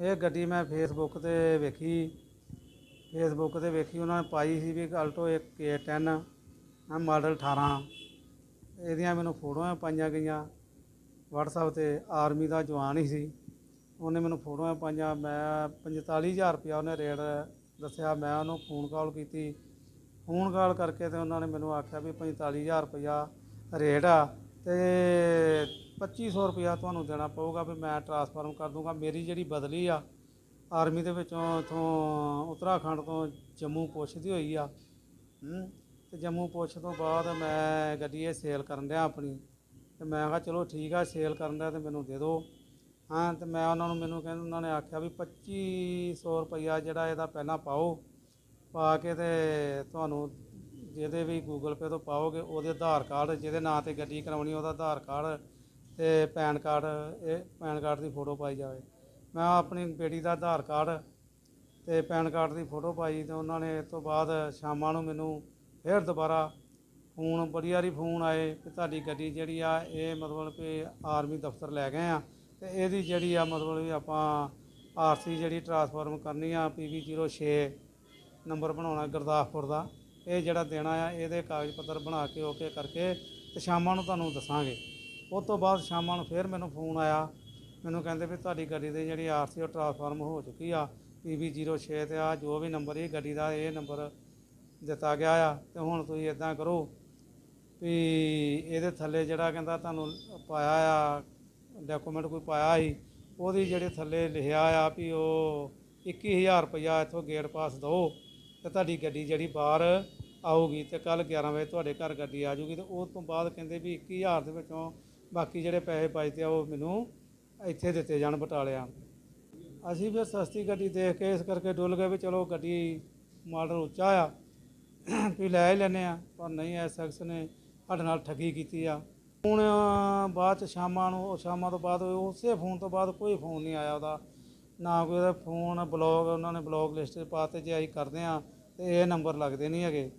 ਇਹ ਗੱਡੀ ਮੈਂ ਫੇਸਬੁੱਕ ਤੇ ਵੇਖੀ। ਫੇਸਬੁੱਕ ਤੇ ਵੇਖੀ, ਉਹਨਾਂ ਨੇ ਪਾਈ ਸੀ ਵੀ ਆਲਟੋ ਇੱਕ K10 ਆ ਮਾਡਲ 18 ਇਹਦੀਆਂ ਮੈਨੂੰ ਫੋਟੋਆਂ ਪਾਈਆਂ ਗਈਆਂ। WhatsApp ਤੇ ਆਰਮੀ ਦਾ ਜਵਾਨ ਹੀ ਸੀ। ਉਹਨੇ ਮੈਨੂੰ ਫੋਟੋਆਂ ਪਾਈਆਂ। ਮੈਂ 45000 ਰੁਪਇਆ ਉਹਨੇ ਰੇਟ ਦੱਸਿਆ। ਮੈਂ ਉਹਨੂੰ ਫੋਨ ਕਾਲ ਕੀਤੀ। ਫੋਨ ਕਾਲ ਕਰਕੇ ਤੇ ਉਹਨਾਂ ਨੇ ਮੈਨੂੰ ਆਖਿਆ ਵੀ 45000 ਰੁਪਇਆ ਰੇਟ ਆ। ਤੇ 2500 ਰੁਪਇਆ ਤੁਹਾਨੂੰ ਦੇਣਾ ਪਊਗਾ ਵੀ ਮੈਂ ਟਰਾਂਸਫਰਮ ਕਰ ਦੂੰਗਾ। ਮੇਰੀ ਜਿਹੜੀ ਬਦਲੀ ਆ ਆਰਮੀ ਦੇ ਵਿੱਚੋਂ ਇਥੋਂ ਉੱਤਰਾਖੰਡ ਤੋਂ ਜੰਮੂ ਪੁੱਛ ਦੀ ਹੋਈ ਆ। ਹੂੰ, ਤੇ ਜੰਮੂ ਪੁੱਛ ਤੋਂ ਬਾਅਦ ਮੈਂ ਗੱਡੀ ਇਹ ਸੇਲ ਕਰਨ ਡਿਆ ਆਪਣੀ। ਤੇ ਮੈਂ ਕਿਹਾ ਚਲੋ ਠੀਕ ਆ ਸੇਲ ਕਰਨ ਦਾ ਤੇ ਮੈਨੂੰ ਦੇ ਦਿਓ ਹਾਂ, ਤੇ ਮੈਂ ਉਹਨਾਂ ਨੂੰ ਮੈਨੂੰ ਕਹਿੰਦੇ, ਉਹਨਾਂ ਨੇ ਆਖਿਆ ਵੀ 2500 ਰੁਪਇਆ ਜਿਹੜਾ ਇਹਦਾ ਪਹਿਲਾਂ ਪਾਓ, ਪਾ ਕੇ ਤੇ ਤੁਹਾਨੂੰ ਜਿਹਦੇ ਵੀ ਗੂਗਲ ਪੇ ਤੋਂ ਪਾਓਗੇ, ਉਹਦੇ ਆਧਾਰ ਕਾਰਡ, ਜਿਹਦੇ ਨਾਂ ਤੇ ਗੱਡੀ ਕਰਾਉਣੀ, ਉਹਦਾ ਆਧਾਰ ਕਾਰਡ ਤੇ ਪੈਨ ਕਾਰਡ, ਇਹ ਪੈਨ ਕਾਰਡ ਦੀ ਫੋਟੋ ਪਾਈ ਜਾਵੇ। ਮੈਂ ਆਪਣੀ ਬੇਟੀ ਦਾ ਆਧਾਰ ਕਾਰਡ ਤੇ ਪੈਨ ਕਾਰਡ ਦੀ ਫੋਟੋ ਪਾਈ ਤੇ ਉਹਨਾਂ ਨੇ ਇਸ ਤੋਂ ਬਾਅਦ ਸ਼ਾਮਾਂ ਨੂੰ ਮੈਨੂੰ ਫਿਰ ਦੁਬਾਰਾ ਫੋਨ, ਬੜੀ ਵਾਰੀ ਫੋਨ ਆਏ ਕਿ ਤੁਹਾਡੀ ਗੱਡੀ ਜਿਹੜੀ ਆ, ਇਹ ਮਤਲਬ ਕਿ ਆਰਮੀ ਦਫ਼ਤਰ ਲੈ ਗਏ ਆ ਤੇ ਇਹਦੀ ਜਿਹੜੀ ਆ ਮਤਲਬ ਵੀ ਆਪਾਂ ਆਰਸੀ ਜਿਹੜੀ ਟਰਾਂਸਫਾਰਮ ਕਰਨੀ ਆ ਪੀਵੀ 06 ਨੰਬਰ ਬਣਾਉਣਾ ਗੁਰਦਾਸਪੁਰ ਦਾ, ਇਹ ਜਿਹੜਾ ਦੇਣਾ ਆ, ਇਹਦੇ ਕਾਗਜ਼ ਪੱਤਰ ਬਣਾ ਕੇ ਓਕੇ ਕਰਕੇ ਤੇ ਸ਼ਾਮਾਂ ਨੂੰ ਤੁਹਾਨੂੰ ਦੱਸਾਂਗੇ। ਉਹ ਤੋਂ ਬਾਅਦ ਸ਼ਾਮਾਂ ਨੂੰ ਫਿਰ ਮੈਨੂੰ ਫੋਨ ਆਇਆ। ਮੈਨੂੰ ਕਹਿੰਦੇ ਵੀ ਤੁਹਾਡੀ ਗੱਡੀ ਦੀ ਜਿਹੜੀ ਆਰਸੀ ਉਹ ਟਰਾਂਸਫਾਰਮ ਹੋ ਚੁੱਕੀ ਆ। ਪੀਵੀ 06 ਤੇ ਆ, ਜੋ ਵੀ ਨੰਬਰ ਇਹ ਗੱਡੀ ਦਾ ਇਹ ਨੰਬਰ ਦਿੱਤਾ ਗਿਆ ਆ ਤੇ ਹੁਣ ਤੁਸੀਂ ਇਦਾਂ ਕਰੋ ਵੀ ਇਹਦੇ ਥੱਲੇ ਜਿਹੜਾ ਕਹਿੰਦਾ ਤੁਹਾਨੂੰ ਪਾਇਆ ਆ ਡਾਕੂਮੈਂਟ ਕੋਈ ਪਾਇਆ ਸੀ, ਉਹਦੀ ਜਿਹੜੇ ਥੱਲੇ ਲਿਖਿਆ ਆ ਵੀ ਉਹ 21000 ਰੁਪਇਆ ਇੱਥੋਂ ਗੇਟ ਪਾਸ ਦਿਓ ਤੇ ਤੁਹਾਡੀ ਗੱਡੀ ਜਿਹੜੀ ਬਾਹਰ ਆਊਗੀ ਤੇ ਕੱਲ 11 ਵਜੇ ਤੁਹਾਡੇ ਘਰ ਗੱਡੀ ਆ ਜਾਊਗੀ ਤੇ ਉਸ ਤੋਂ ਬਾਅਦ ਕਹਿੰਦੇ ਵੀ 21000 ਦੇ ਵਿੱਚੋਂ ਬਾਕੀ ਜਿਹੜੇ ਪੈਸੇ ਪਾਏ ਤੇ ਆ, ਉਹ ਮੈਨੂੰ ਇੱਥੇ ਦਿੱਤੇ ਜਾਣ ਬਟਾਲਿਆਂ। ਅਸੀਂ ਫਿਰ ਸਸਤੀ ਗੱਡੀ ਦੇਖ ਕੇ ਇਸ ਕਰਕੇ ਡੁੱਲ ਗਏ ਵੀ ਚਲੋ ਗੱਡੀ ਮਾਡਲ ਉੱਚਾ ਆ, ਵੀ ਲੈ ਹੀ ਲੈਨੇ ਆ, ਪਰ ਨਹੀਂ ਐਸ ਸ਼ਖਸ ਨੇ ਸਾਡੇ ਨਾਲ ਠੱਗੀ ਕੀਤੀ ਆ। ਹੁਣ ਬਾਅਦ ਚ ਸ਼ਾਮਾਂ ਨੂੰ, ਉਹ ਸ਼ਾਮਾਂ ਤੋਂ ਬਾਅਦ ਉਸੇ ਫੋਨ ਤੋਂ ਬਾਅਦ ਕੋਈ ਫੋਨ ਨਹੀਂ ਆਇਆ ਉਹਦਾ। ਨਾ ਕੋਈ ਉਹਦਾ ਫੋਨ, ਬਲੌਗ, ਉਹਨਾਂ ਨੇ ਬਲੌਗ ਲਿਸਟ 'ਚ ਪਾਤੇ ਜੇ ਅਸੀਂ ਕਰਦੇ ਆ ਤੇ ਇਹ ਨੰਬਰ ਲੱਗਦੇ ਨਹੀਂ ਹੈਗੇ।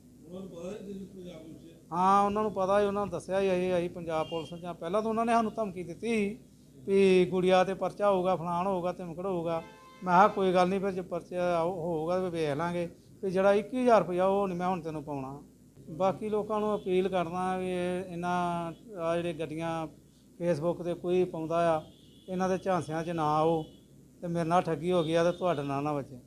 ਹਾਂ, ਉਹਨਾਂ ਨੂੰ ਪਤਾ ਹੀ, ਉਹਨਾਂ ਨੂੰ ਦੱਸਿਆ ਹੀ ਇਹ ਅਸੀਂ ਪੰਜਾਬ ਪੁਲਿਸ ਜਾਂ ਪਹਿਲਾਂ ਤਾਂ ਉਹਨਾਂ ਨੇ ਸਾਨੂੰ ਧਮਕੀ ਦਿੱਤੀ ਸੀ ਵੀ ਗੁੜੀਆ ਤੇ ਪਰਚਾ ਹੋਊਗਾ, ਫਲਾਣ ਹੋਊਗਾ, ਧਮਕੜ ਹੋਊਗਾ। ਮੈਂ ਕਿਹਾ, ਕੋਈ ਗੱਲ ਨਹੀਂ, ਫਿਰ ਜੇ ਪਰਚਾ ਆਊ- ਹੋਊਗਾ ਤੇ ਵੇਖ ਲਾਂਗੇ। ਵੀ ਜਿਹੜਾ 21000 ਰੁਪਇਆ ਉਹ ਨਹੀਂ, ਮੈਂ ਹੁਣ ਤੈਨੂੰ ਪਾਉਣਾ। ਬਾਕੀ ਲੋਕਾਂ ਨੂੰ ਅਪੀਲ ਕਰਦਾ ਵੀ ਇਹ ਇਹਨਾਂ ਆ ਜਿਹੜੇ ਗੱਡੀਆਂ ਫੇਸਬੁੱਕ ਤੇ ਕੋਈ ਪਾਉਂਦਾ ਆ, ਇਹਨਾਂ ਦੇ ਝਾਂਸਿਆਂ 'ਚ ਨਾ ਆਓ ਤੇ ਮੇਰੇ ਨਾਲ ਠੱਗੀ ਹੋ ਗਈ ਆ ਤੇ ਤੁਹਾਡੇ ਨਾਲ ਨਾ ਬਚੇ